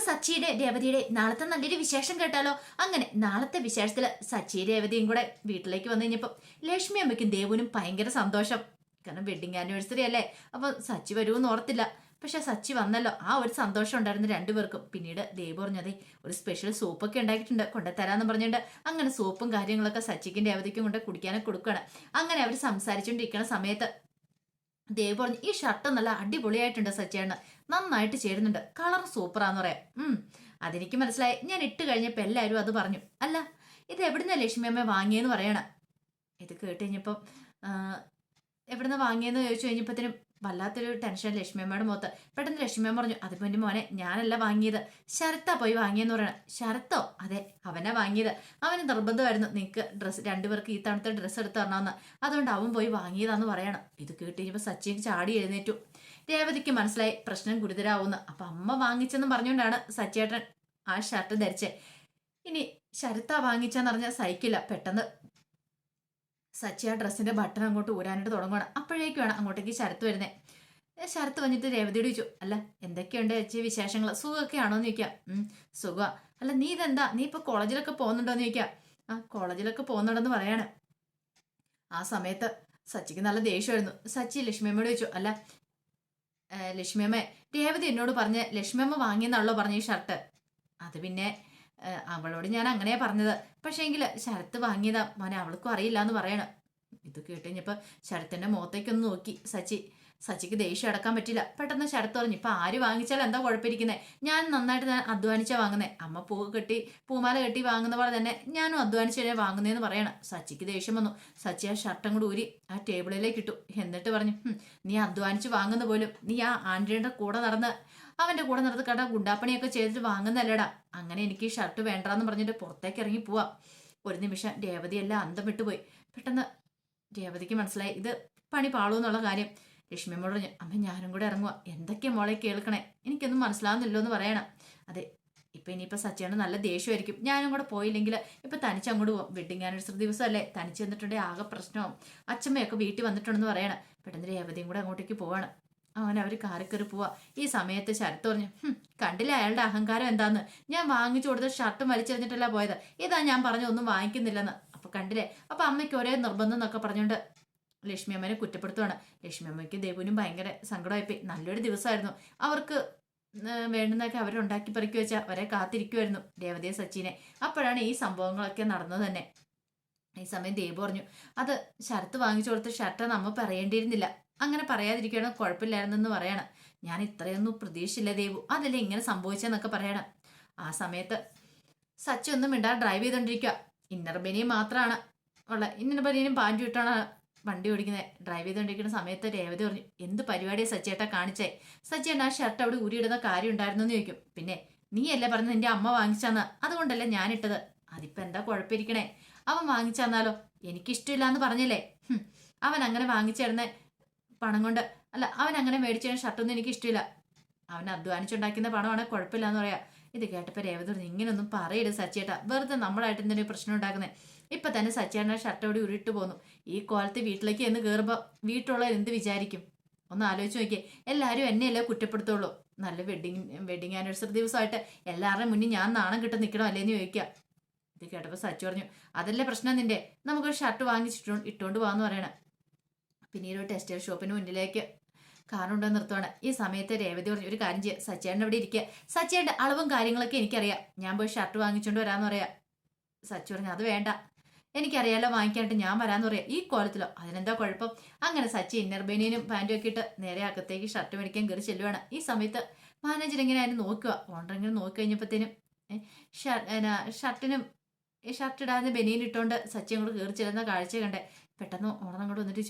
നമുക്ക് സച്ചിയുടെ രേവതിയുടെ നാളത്തെ നല്ലൊരു വിശേഷം കേട്ടാലോ? അങ്ങനെ നാളത്തെ വിശേഷത്തിൽ സച്ചി രേവതിയും കൂടെ വീട്ടിലേക്ക് വന്നു കഴിഞ്ഞപ്പോ ലക്ഷ്മി അമ്മയ്ക്കും ദേവുനും ഭയങ്കര സന്തോഷം. കാരണം വെഡിങ് ആനിവേഴ്സറി അല്ലേ? അപ്പൊ സച്ചി വരുമെന്ന് ഓർത്തില്ല. പക്ഷെ സച്ചി വന്നല്ലോ. ആ ഒരു സന്തോഷം ഉണ്ടായിരുന്നു രണ്ടുപേർക്കും. പിന്നീട് ദേവ് പറഞ്ഞതേ ഒരു സ്പെഷ്യൽ സൂപ്പൊക്കെ ഉണ്ടാക്കിയിട്ടുണ്ട്. കൊണ്ടുതരാന്ന് പറഞ്ഞിട്ട് അങ്ങനെ സൂപ്പും കാര്യങ്ങളൊക്കെ സച്ചിക്കും രേവതിക്കും കൊണ്ട് കുടിക്കാനൊക്കെ കൊടുക്കുകയാണ്. അങ്ങനെ അവർ സംസാരിച്ചുകൊണ്ടിരിക്കുന്ന സമയത്ത് ദേവ് പറഞ്ഞു ഈ ഷർട്ട് നല്ല അടിപൊളിയായിട്ടുണ്ട് സച്ചിയാണ് നന്നായിട്ട് ചേരുന്നുണ്ട്. കളർ സൂപ്പറാന്ന് പറയാം. ഉം. അതെനിക്ക് മനസ്സിലായി. ഞാൻ ഇട്ട് കഴിഞ്ഞപ്പോൾ എല്ലാവരും അത് പറഞ്ഞു. അല്ല ഇത് എവിടുന്ന ലക്ഷ്മി അമ്മ വാങ്ങിയെന്ന് പറയണം. ഇത് കേട്ട് കഴിഞ്ഞപ്പം എവിടുന്ന് വാങ്ങിയെന്ന് ചോദിച്ചു കഴിഞ്ഞപ്പോഴത്തേനും വല്ലാത്തൊരു ടെൻഷൻ ലക്ഷ്മിയമ്മയുടെ മുഖത്ത്. പെട്ടെന്ന് ലക്ഷ്മി അമ്മ പറഞ്ഞു അതിപ്പോ എന്റെ മോനെ ഞാനല്ല വാങ്ങിയത്. ശരത്താ പോയി വാങ്ങിയെന്ന് പറയണം. ശരത്തോ? അതെ അവനാ വാങ്ങിയത്. അവന് നിർബന്ധമായിരുന്നു നിനക്ക് ഡ്രസ്സ് രണ്ടുപേർക്ക് ഈ തണുത്ത ഡ്രസ്സ് എടുത്ത് തരണമെന്ന്. അതുകൊണ്ട് അവൻ പോയി വാങ്ങിയതാന്ന് പറയണം. ഇത് കേട്ട് കഴിഞ്ഞപ്പോൾ സച്ചിൻ ചാടി എഴുന്നേറ്റു. രേവതിക്ക് മനസ്സിലായി പ്രശ്നം ഗുരുതരാവുന്നു. അപ്പൊ അമ്മ വാങ്ങിച്ചെന്ന് പറഞ്ഞുകൊണ്ടാണ് സച്ചേട്ടൻ ആ ഷർട്ട് ധരിച്ചേ. ഇനി ശരത്ത വാങ്ങിച്ചെന്ന് പറഞ്ഞ സഹിക്കില്ല പെട്ടെന്ന്. സച്ചി ആ ഡ്രസ്സിന്റെ ബട്ടൺ അങ്ങോട്ട് ഊരാനായിട്ട് തുടങ്ങുകയാണ് അപ്പോഴേക്കുമാണ് അങ്ങോട്ടേക്ക് ശരത്ത് വരുന്നത് ശരത്ത് വന്നിട്ട് രേവതിയോട് ചോദിച്ചു അല്ല എന്തൊക്കെയുണ്ട് ചേച്ചി വിശേഷങ്ങൾ സുഖമൊക്കെ ആണോ? എന്ന് ചോദിക്കാം. സുഖ അല്ല നീ ഇതെന്താ? നീ ഇപ്പൊ കോളേജിലൊക്കെ പോകുന്നുണ്ടോ? എന്ന് ചോദിക്കാം. ആ കോളേജിലൊക്കെ പോകുന്നുണ്ടെന്ന് പറയാണ്. ആ സമയത്ത് സച്ചിക്ക് നല്ല ദേഷ്യമായിരുന്നു. സച്ചി ലക്ഷ്മിയമ്മയോട് ചോദിച്ചു അല്ല ലക്ഷ്മിയമ്മ രേവതി എന്നോട് പറഞ്ഞ് ലക്ഷ്മിയമ്മ വാങ്ങിയെന്നാണല്ലോ പറഞ്ഞ ഈ ഷർട്ട്. അത് പിന്നെ അവളോട് ഞാൻ അങ്ങനെയാ പറഞ്ഞത്. പക്ഷേ എങ്കിൽ ശരത്ത് വാങ്ങിയതാ. മോനെ അവൾക്കും അറിയില്ല എന്ന് പറയണം. ഇത് കേട്ടുകഴിഞ്ഞപ്പോൾ ശരത്തിന്റെ മുഖത്തേക്കൊന്ന് നോക്കി. സച്ചി സച്ചിക്ക് ദേഷ്യം അടക്കാൻ പറ്റില്ല. പെട്ടെന്ന് ശരത്ത് പറഞ്ഞു ഇപ്പൊ ആര് വാങ്ങിച്ചാലും എന്താ കുഴപ്പമിരിക്കുന്നത് ഞാൻ നന്നായിട്ട് ഞാൻ അധ്വാനിച്ചാ വാങ്ങുന്നത് അമ്മ പൂ കെട്ടി പൂമാല കെട്ടി വാങ്ങുന്ന പോലെ തന്നെ ഞാനും അധ്വാനിച്ചേ വാങ്ങുന്നതെന്ന് പറയണം. സച്ചിക്ക് ദേഷ്യം വന്നു. സച്ചി ആ ഷർട്ടും കൂടി ഊരി ആ ടേബിളിലേക്ക് ഇട്ടു. എന്നിട്ട് പറഞ്ഞു നീ അധ്വാനിച്ച് വാങ്ങുന്ന പോലും നീ ആ ആന്റിയുടെ കൂടെ നടന്ന് അവന്റെ കൂടെ നടന്ന് കട ഗുണ്ടാപ്പണിയൊക്കെ ചെയ്തിട്ട് വാങ്ങുന്നല്ലടാ. അങ്ങനെ എനിക്ക് ഈ ഷർട്ട് വേണ്ടാന്ന് പറഞ്ഞിട്ട് പുറത്തേക്ക് ഇറങ്ങി പോവാ. ഒരു നിമിഷം രേവതിയെല്ലാം അന്തം വിട്ടുപോയി. പെട്ടെന്ന് രേവതിക്ക് മനസ്സിലായി ഇത് പണി പാളൂ എന്നുള്ള കാര്യം. ലക്ഷ്മിയമ്മോട് പറഞ്ഞു അമ്മ ഞാനും കൂടെ ഇറങ്ങുക എന്തൊക്കെയാ മോളെ കേൾക്കണേ? എനിക്കൊന്നും മനസ്സിലാവുന്നില്ലോ എന്ന് പറയണം. അതെ ഇപ്പൊ ഇനിയിപ്പോ സച്ചേണ് നല്ല ദേഷ്യമായിരിക്കും. ഞാനും കൂടെ പോയില്ലെങ്കിൽ ഇപ്പൊ തനിച്ച് അങ്ങോട്ട് പോകും വെഡിങ് ആനിവേഴ്സറി ദിവസമല്ലേ? തനിച്ച് വന്നിട്ടുണ്ടെങ്കിൽ ആകെ പ്രശ്നവും അച്ഛമ്മയൊക്കെ വീട്ടിൽ വന്നിട്ടുണ്ടെന്ന് പറയണം. പെട്ടെന്ന് രേവതിയും കൂടെ അങ്ങോട്ടേക്ക് പോവാണ്. അവൻ അവർ കാറി കയറി പോവാ. ഈ സമയത്ത് ശരത്ത് പറഞ്ഞു കണ്ടില്ല അയാളുടെ അഹങ്കാരം എന്താന്ന്? ഞാൻ വാങ്ങിച്ചു കൊടുത്ത ഷർട്ട് വലിച്ചെറിഞ്ഞിട്ടല്ല പോയത്? ഇതാ ഞാൻ പറഞ്ഞു ഒന്നും വാങ്ങിക്കുന്നില്ലെന്ന്. അപ്പൊ കണ്ടില്ലേ? അപ്പൊ അമ്മയ്ക്ക് ഒരേ നിർബന്ധം എന്നൊക്കെ പറഞ്ഞുകൊണ്ട് ലക്ഷ്മി അമ്മേനെ കുറ്റപ്പെടുത്തുവാണ്. ലക്ഷ്മി അമ്മയ്ക്ക് ദേവുനും ഭയങ്കര സങ്കടമായിപ്പോയി. നല്ലൊരു ദിവസമായിരുന്നു. അവർക്ക് വേണ്ടുന്നതൊക്കെ അവരുണ്ടാക്കി പറിക്കു വെച്ചാൽ അവരെ കാത്തിരിക്കുമായിരുന്നു രേവതിയെ സച്ചിനെ. അപ്പോഴാണ് ഈ സംഭവങ്ങളൊക്കെ നടന്നത് തന്നെ. ഈ സമയം ദേവ് പറഞ്ഞു അത് ശരത്ത് വാങ്ങിച്ചു കൊടുത്ത ഷർട്ട് നമ്മ പറയേണ്ടിയിരുന്നില്ല. അങ്ങനെ പറയാതിരിക്കണം കുഴപ്പമില്ലായിരുന്നെന്ന് പറയണം. ഞാൻ ഇത്രയൊന്നും പ്രതീക്ഷിച്ചില്ല ദേവു. അതല്ലേ ഇങ്ങനെ സംഭവിച്ചെന്നൊക്കെ പറയണം. ആ സമയത്ത് സച്ചി ഒന്നും മിണ്ടാ ഡ്രൈവ് ചെയ്തോണ്ടിരിക്കുക ഇന്നർ ബനിയും മാത്രമാണ് ഉള്ള ഇന്നർ ബനിയനും പാന്റും ഇട്ടാണ് വണ്ടി ഓടിക്കുന്ന ഡ്രൈവ് ചെയ്തുകൊണ്ടിരിക്കുന്ന സമയത്ത് രേവതി പറഞ്ഞു എന്ത് പരിപാടിയാണ് സജ്ജേട്ടാ കാണിച്ചേ? സജ്ജേട്ട ആ ഷർട്ട് അവിടെ ഊരിയിടുന്ന കാര്യം ഉണ്ടായിരുന്നു എന്ന് ചോദിക്കും. പിന്നെ നീ അല്ലേ പറഞ്ഞത് നിന്റെ അമ്മ വാങ്ങിച്ചാന്ന്? അതുകൊണ്ടല്ലേ ഞാൻ ഇട്ടത് അതിപ്പോ എന്താ കുഴപ്പമിരിക്കണേ? അവൻ വാങ്ങിച്ചാന്നാലോ? എനിക്കിഷ്ടമില്ല എന്ന് പറഞ്ഞില്ലേ അവൻ അങ്ങനെ വാങ്ങിച്ചിരുന്ന പണം കൊണ്ട് അല്ല അവൻ അങ്ങനെ മേടിച്ചിരുന്ന ഷർട്ടൊന്നും എനിക്ക് ഇഷ്ടമില്ല അവൻ അധ്വാനിച്ചുണ്ടാക്കുന്ന പണമാണ് കുഴപ്പമില്ല എന്ന് പറയാ. ഇത് കേട്ടപ്പോൾ രേവതി ഇങ്ങനൊന്നും പറയരുത് സച്ചിയേട്ടാ. വെറുതെ നമ്മളായിട്ട് എന്തെങ്കിലും പ്രശ്നം ഉണ്ടാക്കുന്നത് ഇപ്പൊ തന്നെ സച്ചിയേട്ടനെ ഷർട്ടോടി ഉരുട്ട് പോന്നു. ഈ കോലത്ത് വീട്ടിലേക്ക് എന്ന് കയറുമ്പോൾ വീട്ടിലുള്ളവർ എന്ത് വിചാരിക്കും? ഒന്ന് ആലോചിച്ച് നോക്കിയേ. എല്ലാവരും എന്നെയല്ലേ കുറ്റപ്പെടുത്തുള്ളൂ. നല്ല വെഡിങ് വെഡിങ് ആനിവേഴ്സറി ദിവസമായിട്ട് എല്ലാവരുടെയും മുന്നിൽ ഞാൻ നാണം കിട്ടി നിൽക്കണോ അല്ലേന്ന് ചോദിക്കുക ഇത് കേട്ടപ്പോൾ സച്ചു പറഞ്ഞു അതല്ലേ പ്രശ്നം നിന്റെ? നമുക്കൊരു ഷർട്ട് വാങ്ങിച്ചിട്ട് ഇട്ടുകൊണ്ട് പോകാമെന്ന് പറയണം. പിന്നീട് ടെക്സ്റ്റൈൽ ഷോപ്പിന് മുന്നിലേക്ക് കാറുണ്ടോ നിർത്തുവാണ്. ഈ സമയത്ത് രേവതി പറഞ്ഞു ഒരു കാര്യം ചെയ്യുക സച്ചേട്ടൻ അവിടെ ഇരിക്കുക സച്ചേട്ടന്റെ അളവും കാര്യങ്ങളൊക്കെ എനിക്കറിയാം. ഞാൻ പോയി ഷർട്ട് വാങ്ങിച്ചുകൊണ്ട് വരാമെന്ന് പറയാം. സച്ചു പറഞ്ഞു അത് വേണ്ട. എനിക്കറിയാലോ വാങ്ങിക്കാനായിട്ട് ഞാൻ വരാമെന്ന് പറയാം. ഈ കോലത്തിലോ? അതിനെന്താ കുഴപ്പം? അങ്ങനെ സച്ചി ഇന്നർ ബനിയനും പാന്റും ഒക്കെ ഇട്ട് നേരെ അകത്തേക്ക് ഷർട്ട് മേടിക്കാൻ കയറി ചെല്ലുവാണ്. ഈ സമയത്ത് മാനേജർ ഇങ്ങനെ അതിന് നോക്കുക ഓണർ ഇങ്ങനെ നോക്കി കഴിഞ്ഞപ്പോഴത്തേനും ഷർട്ടിനും ഷർട്ട് ഇടാതെ ബനിയൻ ഇട്ടുകൊണ്ട് സച്ചി അങ്ങോട്ട് കയറി ചെല്ലുന്ന കാഴ്ച കണ്ടേ. പെട്ടെന്ന് ഓണർ അങ്ങോട്ട് വന്നിട്ട്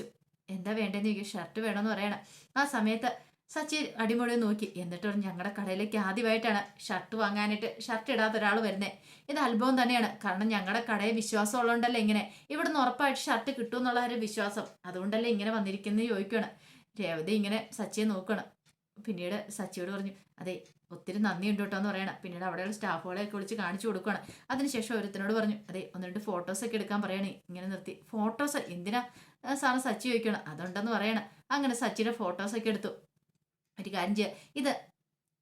എന്താ വേണ്ടെന്ന് ചോദിക്കും. ഷർട്ട് വേണമെന്ന് പറയണം. ആ സമയത്ത് സച്ചി അടിമുടി നോക്കി. എന്നിട്ട് പറഞ്ഞു ഞങ്ങളുടെ കടയിലേക്ക് ആദ്യമായിട്ടാണ് ഷർട്ട് വാങ്ങാനായിട്ട് ഷർട്ട് ഇടാത്ത ഒരാൾ വരുന്നത് ഇത് അത്ഭുതം തന്നെയാണ്. കാരണം ഞങ്ങളുടെ കടയിൽ വിശ്വാസം ഉള്ളതുകൊണ്ടല്ലേ ഇങ്ങനെ ഇവിടുന്ന് ഉറപ്പായിട്ട് ഷർട്ട് കിട്ടും എന്നുള്ള ഒരു വിശ്വാസം. അതുകൊണ്ടല്ലേ ഇങ്ങനെ വന്നിരിക്കുന്നത് ചോദിക്കുകയാണ് രേവതി ഇങ്ങനെ സച്ചിയെ നോക്കണം. പിന്നീട് സച്ചിയോട് പറഞ്ഞു അതെ ഒത്തിരി നന്ദിയുണ്ട് കേട്ടോ എന്ന് പറയണം. പിന്നീട് അവിടെയുള്ള സ്റ്റാഫുകളെയൊക്കെ വിളിച്ച് കാണിച്ചു കൊടുക്കണം അതിനുശേഷം ഒരുത്തിനോട് പറഞ്ഞു അതെ ഒന്ന് രണ്ട് ഫോട്ടോസൊക്കെ എടുക്കാൻ പറയണേ. ഇങ്ങനെ നിർത്തി. ഫോട്ടോസ് എന്തിനാ? സാറ് സച്ചി ചോദിക്കണം അതുണ്ടെന്ന് പറയണം. അങ്ങനെ സച്ചിയുടെ ഫോട്ടോസൊക്കെ എടുത്തു. ഒരു കാര്യം ചെയ്യുക ഇത്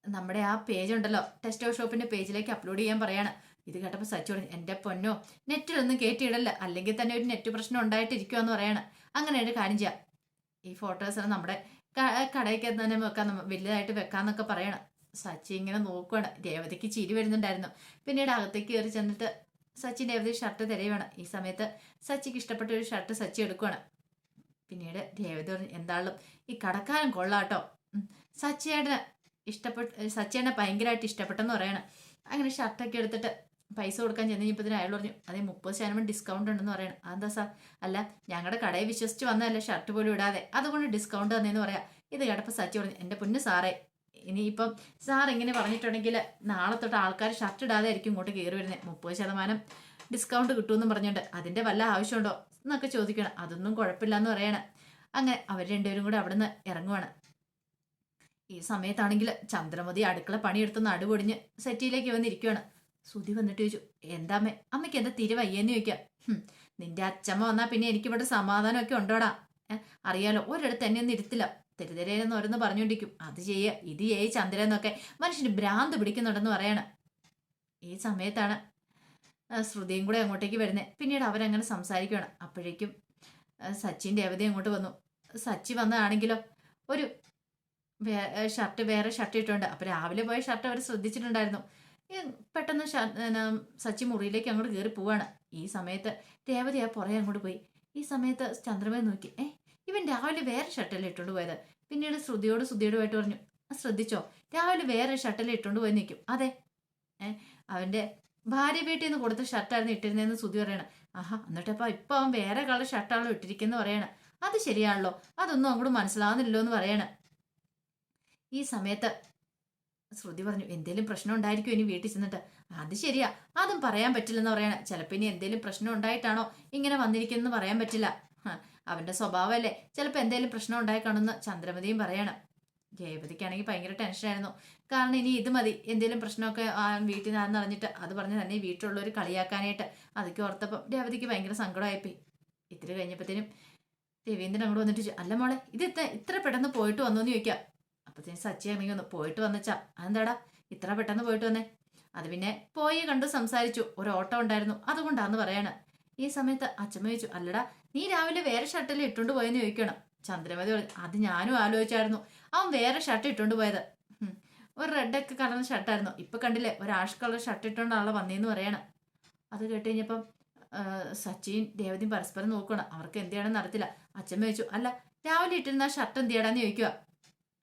നമ്മുടെ ആ പേജ് ഉണ്ടല്ലോ ടെസ്റ്റോ ഷോപ്പിന്റെ പേജിലേക്ക് അപ്ലോഡ് ചെയ്യാൻ പറയാണ്. ഇത് കേട്ടപ്പോൾ സച്ചു പറഞ്ഞു എന്റെ പൊന്നോ നെറ്റിലൊന്നും കയറ്റിയിടല്ല അല്ലെങ്കിൽ തന്നെ ഒരു നെറ്റ് പ്രശ്നം ഉണ്ടായിട്ടിരിക്കുമെന്ന് പറയാണ്. അങ്ങനെ ഒരു കാര്യം ചെയ്യാം. ഈ ഫോട്ടോസ് നമ്മുടെ കടയ്ക്ക് തന്നെ വെക്കാൻ വലുതായിട്ട് വെക്കാന്നൊക്കെ പറയണം. സച്ചി ഇങ്ങനെ നോക്കുകയാണ് രേവതിക്ക് ചിരി വരുന്നുണ്ടായിരുന്നു. പിന്നീട് അകത്തേക്ക് കയറി ചെന്നിട്ട് സച്ചിൻ രേവതി ഷർട്ട് തിരയുവാണ്. ഈ സമയത്ത് സച്ചിക്ക് ഇഷ്ടപ്പെട്ട ഒരു ഷർട്ട് സച്ചി എടുക്കുവാണ്. പിന്നീട് രേവതി പറഞ്ഞു എന്താളും ഈ കടക്കാരൻ കൊള്ളാട്ടോ. സച്ചേട്ടന് ഇഷ്ടപ്പെട്ട സച്ചിയേട്ടനെ ഭയങ്കരമായിട്ട് ഇഷ്ടപ്പെട്ടെന്ന് പറയണം. അങ്ങനെ ഷർട്ടൊക്കെ എടുത്തിട്ട് പൈസ കൊടുക്കാൻ ചെന്ന് കഴിഞ്ഞപ്പോൾ അയാൾ പറഞ്ഞു അതേ മുപ്പത് ശതമാനം ഡിസ്കൗണ്ട് ഉണ്ടെന്ന് പറയണം. അതെന്താ സാർ? അല്ല ഞങ്ങളുടെ കടയിൽ വിശ്വസിച്ച് വന്നതല്ല ഷർട്ട് പോലും ഇടാതെ. അതുകൊണ്ട് ഡിസ്കൗണ്ട് തന്നെയെന്ന് പറയാം. ഇത് കേട്ടപ്പോൾ സച്ചി പറഞ്ഞു എന്റെ പൊന്ന് സാറേ ഇനിയിപ്പം സാർ ഇങ്ങനെ പറഞ്ഞിട്ടുണ്ടെങ്കിൽ നാളെ തൊട്ട് ആൾക്കാർ ഷർട്ട് ഇടാതെ ആയിരിക്കും ഇങ്ങോട്ട് കയറി വരുന്നത് മുപ്പത് ശതമാനം ഡിസ്കൗണ്ട് കിട്ടുമെന്ന് പറഞ്ഞുകൊണ്ട് അതിന്റെ വല്ല ആവശ്യമുണ്ടോ എന്നൊക്കെ ചോദിക്കണം. അതൊന്നും കുഴപ്പമില്ല എന്ന് പറയണം. അങ്ങനെ അവർ രണ്ടുപേരും കൂടെ അവിടെ നിന്ന് ഇറങ്ങുവാണ്. ഈ സമയത്താണെങ്കിൽ ചന്ദ്രമതി അടുക്കള പണിയെടുത്ത് നടുപൊടിഞ്ഞ് സെറ്റിയിലേക്ക് വന്നിരിക്കുവാണ്. സുധി വന്നിട്ട് ചോദിച്ചു എന്താ അമ്മേ? അമ്മയ്ക്ക് എന്താ തിരി വയ്യെന്ന് ചോദിക്കാം? നിന്റെ അച്ഛമ്മ വന്നാൽ പിന്നെ എനിക്കിവിടെ സമാധാനമൊക്കെ ഉണ്ടോടാ? അറിയാലോ ഒരിടത്ത് എന്നെ ഒന്നും ഇരുത്തില്ല. തെരുതെരേന്ന് ഓരോന്ന് പറഞ്ഞുകൊണ്ടിരിക്കും. അത് ചെയ്യ ഇത് ചെയ്യ ചന്ദ്രൻ എന്നൊക്കെ മനുഷ്യന് ഭ്രാന്ത് പിടിക്കുന്നുണ്ടെന്ന് പറയണം. ഈ സമയത്താണ് ശ്രുതിയും കൂടെ അങ്ങോട്ടേക്ക് വരുന്നത് പിന്നീട് അവരങ്ങനെ സംസാരിക്കുകയാണ് അപ്പോഴേക്കും സച്ചിൻ രേവതി അങ്ങോട്ട് വന്നു. സച്ചി വന്നതാണെങ്കിലോ ഒരു ഷർട്ട് വേറെ ഷർട്ട് ഇട്ടുണ്ട്. അപ്പോൾ രാവിലെ പോയ ഷർട്ട് അവർ ശ്രദ്ധിച്ചിട്ടുണ്ടായിരുന്നു. പെട്ടെന്ന് സച്ചി മുറിയിലേക്ക് അങ്ങോട്ട് കയറി പോവാണ്. ഈ സമയത്ത് രേവതി ആ പുറകെ അങ്ങോട്ട് പോയി. ഈ സമയത്ത് ചന്ദ്രമേ നോക്കി. ഏ ഇവൻ രാവിലെ വേറെ ഷട്ടലിൽ ഇട്ടുകൊണ്ട് പോയത്. പിന്നീട് ശ്രുതിയോട് ശ്രുതിയോടുമായിട്ട് പറഞ്ഞു "ആ, ശ്രദ്ധിച്ചോ? രാവിലെ വേറെ ഷട്ടലിൽ ഇട്ടുകൊണ്ട് പോയി നിൽക്കും അതെ. ഏ അവന്റെ ഭാര്യ വീട്ടിൽ നിന്ന് കൊടുത്ത ഷർട്ടായിരുന്നു ഇട്ടിരുന്നതെന്ന് ശ്രുതി പറയണം. ആഹാ എന്നിട്ടപ്പോ ഇപ്പൊ അവൻ വേറെ കളർ ഷർട്ടാണല്ലോ ഇട്ടിരിക്കുന്ന പറയണം. അത് ശരിയാണല്ലോ. അതൊന്നും അങ്ങോട്ട് മനസ്സിലാവുന്നില്ലല്ലോ എന്ന് പറയണം. ഈ സമയത്ത് ശ്രുതി പറഞ്ഞു എന്തേലും പ്രശ്നം ഉണ്ടായിരിക്കും ഇനി വീട്ടിൽ ചെന്നിട്ട്? അത് ശരിയാ. അതും പറയാൻ പറ്റില്ലെന്ന് പറയണ. ചിലപ്പോൾ ഇനി എന്തേലും പ്രശ്നം ഉണ്ടായിട്ടാണോ ഇങ്ങനെ വന്നിരിക്കുന്നെന്ന് പറയാൻ പറ്റില്ല. അവന്റെ സ്വഭാവമല്ലേ? ചിലപ്പോൾ എന്തെങ്കിലും പ്രശ്നം ഉണ്ടായി കാണുമെന്ന് ചന്ദ്രമതിയും പറയണം. ജയപതിക്കാണെങ്കിൽ ഭയങ്കര ടെൻഷനായിരുന്നു. കാരണം ഇനി ഇത് മതി. എന്തെങ്കിലും പ്രശ്നമൊക്കെ വീട്ടിൽ നിന്ന് അറിഞ്ഞിട്ട് അത് പറഞ്ഞ് തന്നെ വീട്ടിലുള്ളവർ കളിയാക്കാനായിട്ട് അതൊക്കെ ഓർത്തപ്പം രേവതിക്ക് ഭയങ്കര സങ്കടമായിപ്പോയി. ഇത്തിരി കഴിഞ്ഞപ്പോഴത്തേനും രവീന്ദ്രൻ അങ്ങോട്ട് വന്നിട്ട് അല്ല മോളെ ഇത് ഇത്ര ഇത്ര പെട്ടെന്ന് പോയിട്ട് വന്നു എന്ന് ചോദിക്കാം. അപ്പത്തേനും സച്ചി ഇറങ്ങി വന്നു. പോയിട്ട് വന്നച്ചാ അതെന്താടാ ഇത്ര പെട്ടെന്ന് പോയിട്ട് വന്നേ? അത് പിന്നെ പോയി കണ്ടു സംസാരിച്ചു. ഒരു ഓട്ടോ ഉണ്ടായിരുന്നു. അതുകൊണ്ടാന്ന് പറയാണ്. ഈ സമയത്ത് അച്ഛമ്മ ചോദിച്ചു അല്ലടാ നീ രാവിലെ വേറെ ഷർട്ടിൽ ഇട്ടുകൊണ്ട് പോയെന്ന് ചോദിക്കണം. ചന്ദ്രമതി പറഞ്ഞു അത് ഞാനും ആലോചിച്ചായിരുന്നു. അവൻ വേറെ ഷർട്ട് ഇട്ടുകൊണ്ട് പോയത്. ഒരു റെഡൊക്കെ കലർന്ന ഷർട്ടായിരുന്നു. ഇപ്പൊ കണ്ടില്ലേ ഒരു ആഷ് കളർ ഷർട്ട് ഇട്ടുകൊണ്ട് ആളെ വന്നേന്ന് പറയണം. അത് കേട്ട് കഴിഞ്ഞപ്പം രേവതിയും പരസ്പരം നോക്കണം അവർക്ക് എന്ത് ചെയ്യണമെന്ന് അറിയത്തില്ല. അച്ഛമ്മ ചോദിച്ചു അല്ല രാവിലെ ഇട്ടിരുന്ന ഷർട്ട് എന്ത് ചെയ്യടാന്ന് ചോദിക്കുക?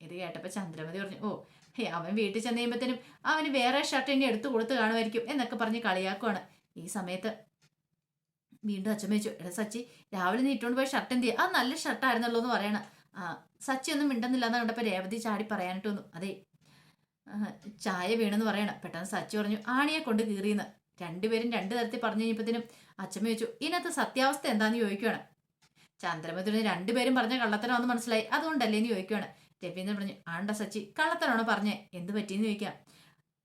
ഇത് കേട്ടപ്പോൾ ചന്ദ്രമതി പറഞ്ഞു ഓ അവൻ വീട്ടിൽ ചെന്ന് കഴിയുമ്പോഴത്തേനും അവന് വേറെ ഷർട്ട് ഇനി എടുത്തു കൊടുത്ത് കാണുമായിരിക്കും എന്നൊക്കെ പറഞ്ഞ് കളിയാക്കുവാണ്. ഈ സമയത്ത് വീണ്ടും അച്ഛൻ എടാ സച്ചി രാവിലെ നീ ഇട്ടുകൊണ്ട് പോയ ഷർട്ട് എന്ത് ആ നല്ല ഷർട്ടായിരുന്നല്ലോ എന്ന് പറയണ. ആ സച്ചി ഒന്നും മിണ്ടുന്നില്ല എന്ന് കണ്ടപ്പോൾ രേവതി ചാടി പറയാനിട്ട് വന്നു. അതെ ചായ വീണെന്ന് പറയണ. പെട്ടെന്ന് സച്ചി പറഞ്ഞു ആണിയെ കൊണ്ട് കീറിയെന്ന്. രണ്ടുപേരും രണ്ട് തരത്തിൽ പറഞ്ഞു കഴിഞ്ഞപ്പോഴത്തേനും അച്ഛമ്മ ചോദിച്ചു ഇതിനകത്ത് സത്യാവസ്ഥ എന്താന്ന് ചോദിക്കുകയാണ് ചന്ദ്രമതിന് രണ്ടുപേരും പറഞ്ഞ കള്ളത്തനാണെന്ന് മനസ്സിലായി. അതുകൊണ്ടല്ലേ എന്ന് ചോദിക്കുകയാണ് രവീന്ദ്രൻ പറഞ്ഞു ആണ്ട സച്ചി കള്ളത്തനാണോ പറഞ്ഞേ? എന്ത് പറ്റിയെന്ന് ചോദിക്കാം.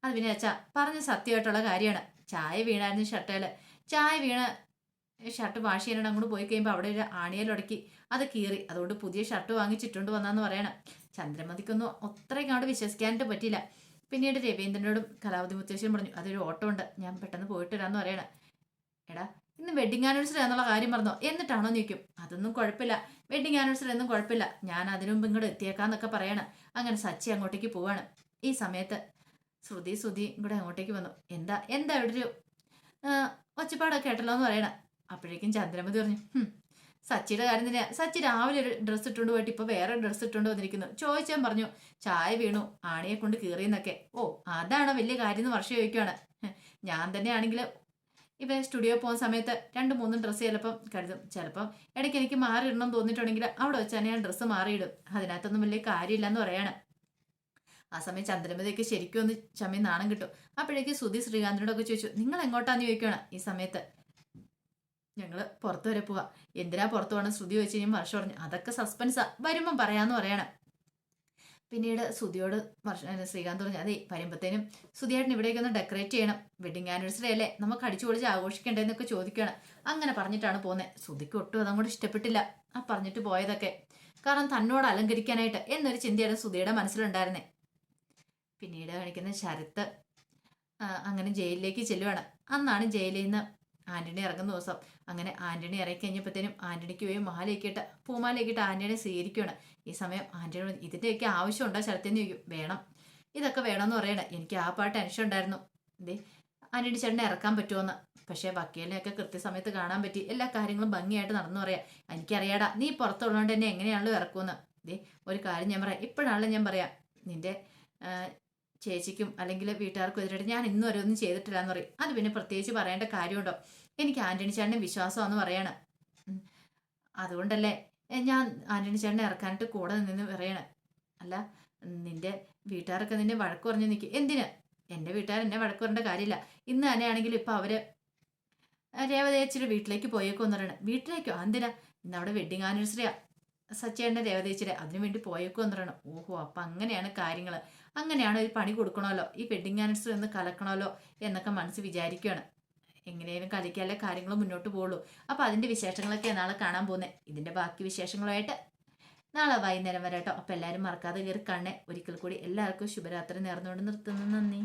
അത് പിന്നെ അച്ഛാ പറഞ്ഞ സത്യമായിട്ടുള്ള കാര്യമാണ്. ചായ വീണായിരുന്നു ഷർട്ടേൽ ചായ വീണ ഷർട്ട് വാഷ് ചെയ്യാനാണ് അങ്ങോട്ട് പോയി കഴിയുമ്പോൾ അവിടെ ഒരു ആണിയലുടക്കി അത് കീറി. അതുകൊണ്ട് പുതിയ ഷർട്ട് വാങ്ങിച്ചിട്ടുണ്ട് വന്നാന്ന് പറയണം. ചന്ദ്രമതിക്കൊന്നും അത്രയും അങ്ങോട്ട് വിശ്വസിക്കാനായിട്ട് പറ്റിയില്ല. പിന്നീട് രവീന്ദ്രനോടും കലാവതി മുത്തശ്ശനും പറഞ്ഞു അതൊരു ഓട്ടോ ഉണ്ട്. ഞാൻ പെട്ടെന്ന് പോയിട്ട് വരാമെന്ന് പറയണം. എടാ ഇന്ന് വെഡിങ് ആനിവേഴ്സറി എന്നുള്ള കാര്യം പറഞ്ഞോ എന്നിട്ടാണോ നിൽക്കും അതൊന്നും കുഴപ്പമില്ല. വെഡിങ് ആനിവേഴ്സറി ഒന്നും കുഴപ്പമില്ല. ഞാൻ അതിനു മുമ്പ് ഇങ്ങോട്ട് എത്തിയേക്കാന്നൊക്കെ പറയണം. അങ്ങനെ സച്ചി അങ്ങോട്ടേക്ക് പോവാണ്. ഈ സമയത്ത് ശ്രുതി ശ്രുതി കൂടെ അങ്ങോട്ടേക്ക് വന്നു. എന്താ? എന്താ ഇവിടെ ഒരു ഒച്ചപ്പാടൊക്കെ കേട്ടല്ലോ എന്ന് പറയണം. അപ്പോഴേക്കും ചന്ദ്രമതി പറഞ്ഞു "ഹും, സച്ചിയുടെ കാര്യം തന്നെയാ. സച്ചി രാവിലെ ഒരു ഡ്രസ്സ് ഇട്ടുകൊണ്ട് പോയിട്ട് ഇപ്പൊ വേറെ ഡ്രസ്സ് ഇട്ടുകൊണ്ട് വന്നിരിക്കുന്നു. ചോദിച്ചാൻ പറഞ്ഞു ചായ വീണു ആണിയെ കൊണ്ട് കീറിയെന്നൊക്കെ. ഓ അതാണ് വലിയ കാര്യം എന്ന് വർഷം ചോദിക്കുവാണ്. ഞാൻ തന്നെയാണെങ്കിൽ ഇപ്പൊ സ്റ്റുഡിയോ പോകുന്ന സമയത്ത് രണ്ട് മൂന്നും ഡ്രസ്സ് ചിലപ്പം കരുതും. ചിലപ്പം ഇടയ്ക്ക് എനിക്ക് മാറി ഇടണം എന്ന് തോന്നിയിട്ടുണ്ടെങ്കിൽ അവിടെ വെച്ച് തന്നെ ഞാൻ ഡ്രസ്സ് മാറിയിടും. അതിനകത്തൊന്നും വലിയ കാര്യമില്ല എന്ന് പറയാണ്. ആ സമയം ചന്ദ്രമതിയൊക്കെ ശരിക്കും ഒന്ന് ചമയം നാണം കിട്ടും. അപ്പോഴേക്ക് സുധി ശ്രീകാന്തിനോടൊക്കെ ചോദിച്ചു നിങ്ങൾ എങ്ങോട്ടാന്ന് ചോദിക്കുകയാണ് ഈ സമയത്ത്? ഞങ്ങൾ പുറത്തു വരെ പോവാ. എന്തിനാ പുറത്തു പോകണം ശ്രുതി ചോദിച്ചു കഴിഞ്ഞാൽ വർഷം പറഞ്ഞു അതൊക്കെ സസ്പെൻസാ വരുമ്പം പറയാന്ന് പറയണം. പിന്നീട് ശ്രുതിയോട് വർഷ ശ്രീകാന്ത് പറഞ്ഞു അതെ വരുമ്പത്തേനും ശ്രുതിയായിട്ട് ഇവിടേക്ക് ഒന്ന് ഡെക്കറേറ്റ് ചെയ്യണം. വെഡിങ് ആനിവേഴ്സറി അല്ലേ? നമുക്ക് അടിച്ചു പൊളിച്ച് ആഘോഷിക്കേണ്ടതെന്നൊക്കെ ചോദിക്കുകയാണ് അങ്ങനെ പറഞ്ഞിട്ടാണ് പോകുന്നത് ശ്രുതിക്ക് ഒട്ടും അതങ്ങോട് ഇഷ്ടപ്പെട്ടില്ല. ആ പറഞ്ഞിട്ട് പോയതൊക്കെ കാരണം തന്നോട് അലങ്കരിക്കാനായിട്ട് എന്നൊരു ചിന്തയാണ് സുധിയുടെ മനസ്സിലുണ്ടായിരുന്നേ. പിന്നീട് കാണിക്കുന്ന ശരത്ത് അങ്ങനെ ജയിലിലേക്ക് ചെല്ലുവാണ്. അന്നാണ് ജയിലിൽ നിന്ന് ആന്റണി ഇറങ്ങുന്ന ദിവസം. അങ്ങനെ ആന്റണി ഇറങ്ങി കഴിഞ്ഞപ്പോഴത്തേനും ആന്റണിക്ക് പോയി മാലയൊക്കെ ഇട്ട് പൂമാലയൊക്കെ ഇട്ട് ആന്റണിയെ സ്വീകരിക്കുകയാണ് ഈ സമയം ആന്റണി ഇതിന്റെയൊക്കെ ആവശ്യമുണ്ടോ ശരത്തെന്ന് ചോദിക്കും. വേണം. ഇതൊക്കെ വേണമെന്ന് പറയണേ. എനിക്ക് ആ പാട്ട് ടെൻഷൻ ഉണ്ടായിരുന്നു. ദേ ആന്റണി ചേട്ടനെ ഇറക്കാൻ പറ്റുമോന്ന്. പക്ഷേ വക്കീലിനെയൊക്കെ കൃത്യസമയത്ത് കാണാൻ പറ്റി. എല്ലാ കാര്യങ്ങളും ഭംഗിയായിട്ട് നടന്നു പറയാം. എനിക്കറിയാടാ നീ പുറത്തുള്ളതുകൊണ്ട് തന്നെ എങ്ങനെയാണല്ലോ ഇറക്കുമെന്ന് ദേ ഒരു കാര്യം ഞാൻ പറയാം. ഇപ്പോഴാണല്ലോ ഞാൻ പറയാം. നിന്റെ ചേച്ചിക്കും അല്ലെങ്കിൽ വീട്ടുകാർക്കും എതിരായിട്ട് ഞാൻ ഇന്നും ഒന്നും ചെയ്തിട്ടില്ല എന്ന് പറയും. അത് പിന്നെ പ്രത്യേകിച്ച് പറയേണ്ട കാര്യമുണ്ടോ? എനിക്ക് ആന്റണി ചേട്ടനെ വിശ്വാസമാണെന്ന് പറയണം. അതുകൊണ്ടല്ലേ ഞാൻ ആന്റണി ചേട്ടനെ ഇറക്കാനായിട്ട് കൂടെ നിന്ന് പറയണേ. അല്ല നിന്റെ വീട്ടുകാരൊക്കെ നിന്നെ വഴക്ക് പറഞ്ഞു നിൽക്കും എന്തിന്? എന്റെ വീട്ടുകാർ എന്നെ വഴക്ക് പറയേണ്ട കാര്യമില്ല. ഇന്ന് തന്നെയാണെങ്കിൽ ഇപ്പം അവർ രേവതേച്ചിയുടെ വീട്ടിലേക്ക് പോയേക്കോന്ന് പറയണേ. വീട്ടിലേക്കോ? എന്തിനാ ഇന്ന് അവിടെ വെഡിങ് ആനിവേഴ്സറിയാ. സച്ചേട്ടന്റെ രേവതേച്ചിയുടെ അതിനു വേണ്ടി പോയേക്കോന്ന് പറയണം ഓഹോ അപ്പം അങ്ങനെയാണ് കാര്യങ്ങൾ അങ്ങനെയാണ് ഒരു പണി കൊടുക്കണമല്ലോ ഈ വെഡിങ് ആനിവേഴ്സറി ഒന്ന് കലക്കണമല്ലോ എന്നൊക്കെ മനസ്സ് വിചാരിക്കുകയാണ് എങ്ങനെയും കലക്കിയാലേ കാര്യങ്ങൾ മുന്നോട്ട് പോകുള്ളൂ അപ്പോൾ അതിന്റെ വിശേഷങ്ങളൊക്കെ നാളെ കാണാൻ പോകുന്നത് ഇതിന്റെ ബാക്കി വിശേഷങ്ങളുമായിട്ട് നാളെ വൈകുന്നേരം വരെ കേട്ടോ. അപ്പോൾ എല്ലാവരും മറക്കാതെ കയറി കാണണേ. ഒരിക്കൽ കൂടി എല്ലാവർക്കും ശുഭരാത്രി നേർന്നുകൊണ്ട് നിർത്തുന്നു. നന്ദി.